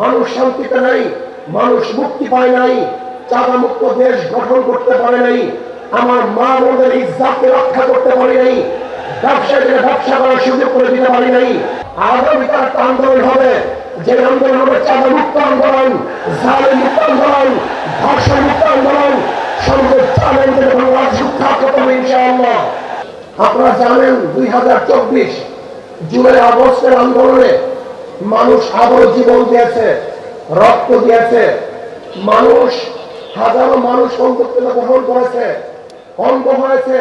মানুষ শান্তিতে নাই, মানুষ মুক্তি পায় নাই চাঁদা মুক্ত দেশ গঠন করতে পারে নাই, আমার মা বোনদের ইজ্জাতকে রক্ষা করতে পারি নাই ব্যবসায়ীদের ব্যবসা করার সুযোগ করে দিতে পারি নাই। আগামীকাল আন্দোলন হবে, যে আন্দোলন হবে চাঁদা মুক্ত আন্দোলন জালের মুক্ত আন্দোলন ধর্ষণ মুক্ত আন্দোলন সর্বোচ্চ আনন্দের বাংলাদেশ রক্ষা করতে হবে ইনশাআল্লাহ। আপনারা জানেন দুই হাজার চব্বিশ জুলাই আগস্টের আন্দোলনে মানুষ আবারও জীবন দিয়েছে, রক্ত দিয়েছে, মানুষ হাজারো মানুষ অন্তর্গত গ্রহণ করেছে, অঙ্গ হয়েছে,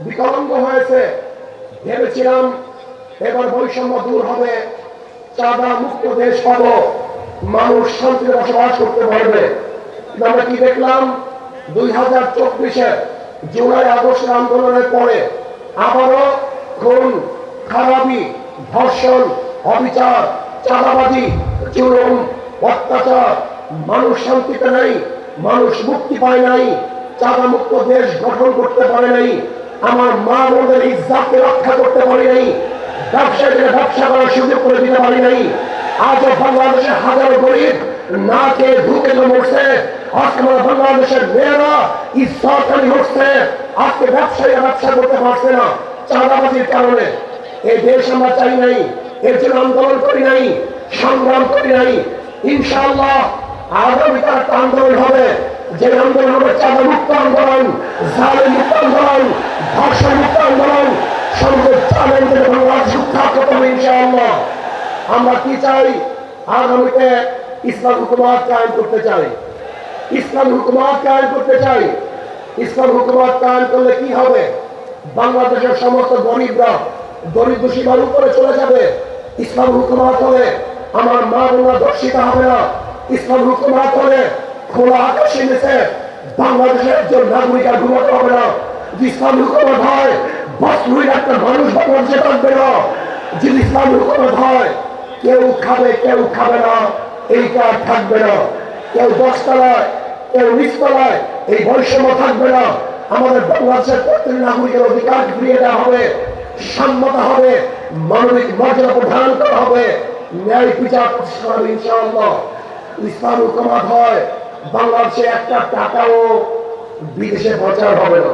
বিকলাঙ্গ হয়েছে। ভেবেছিলাম এবার বৈষম্য দূর হবে, চাঁদা মুক্ত দেশ পাবো মানুষ শান্তিতে বসবাস করতে পারবে। আমরা কি দেখলাম? দুই হাজার চব্বিশে জুলাই আগস্টের আন্দোলনের পরে আবারও খুন, খারাপি, ধর্ষণ, অবিচার চাঁদাবাজি, জুলুম, অত্যাচার। মানুষ শান্তিতে নাই, মানুষ মুক্তি পায় নাই চাঁদা মুক্ত দেশ গঠন করতে পারে নাই, আমার মা বোনদের ইজ্জাতকে রক্ষা করতে পারি নাই, ব্যবসায়ীদের ব্যবসা করার সুযোগ করে দিতে পারি নাই। আজও বাংলাদেশের হাজারো গরিব না খেয়ে ঢুকে তো মরছে। আজকে আমার বাংলাদেশের মেয়েরা ইচ্ছাখানি হচ্ছে আজকে ব্যবসায়ীরা ব্যবসা করতে পারছে না, চাঁদাবাজির কারণে। এই দেশ আমরা চাই নাই এর জন্য আন্দোলন করি নাই, সংগ্রাম করি নাই। ইনশাআল্লাহ আগামীকাল আন্দোলন হবে। যে আন্দোলন হবে চাঁদা মুক্ত আন্দোলন জালে মুক্ত আন্দোলন মুক্ত আন্দোলন আমরা কি চাই? করতে চাই। করতে চাই। করলে কি হবে? বাংলাদেশের সমস্ত গরিবরা দরিদ্র সীমার উপরে চলে যাবে। ইসলাম হুকুমাত হলে আমার মা বোনরা দর্শিত হবে না। ইসলাম হুকুমাত হলে খোলা আকাশের নিচে বাংলাদেশের একজন নাগরিক আর ঘুমাতে হবে না। ইসলাম হুকুমাত হয় একটা মানুষ থাকবে না। যদি ইসলাম হুকুমাত হয় কেউ খাবে কেউ খাবে না, এইটা থাকবে না। কেউ দশতলায়, কেউ নিচতলায়, এই বৈষম্য থাকবে না। আমাদের বাংলাদেশের প্রত্যেক নাগরিকের অধিকার ফিরিয়ে দেওয়া হবে। সম্মতা হবে, মানবিক মর্যাদা প্রধান করা হবে। ন্যায় বিচার প্রতিষ্ঠা হবে ইনশাআল্লাহ। ইসলাম হুকুমাত হয়, বাংলাদেশে একটা টাকাও বিদেশে প্রচার হবে না।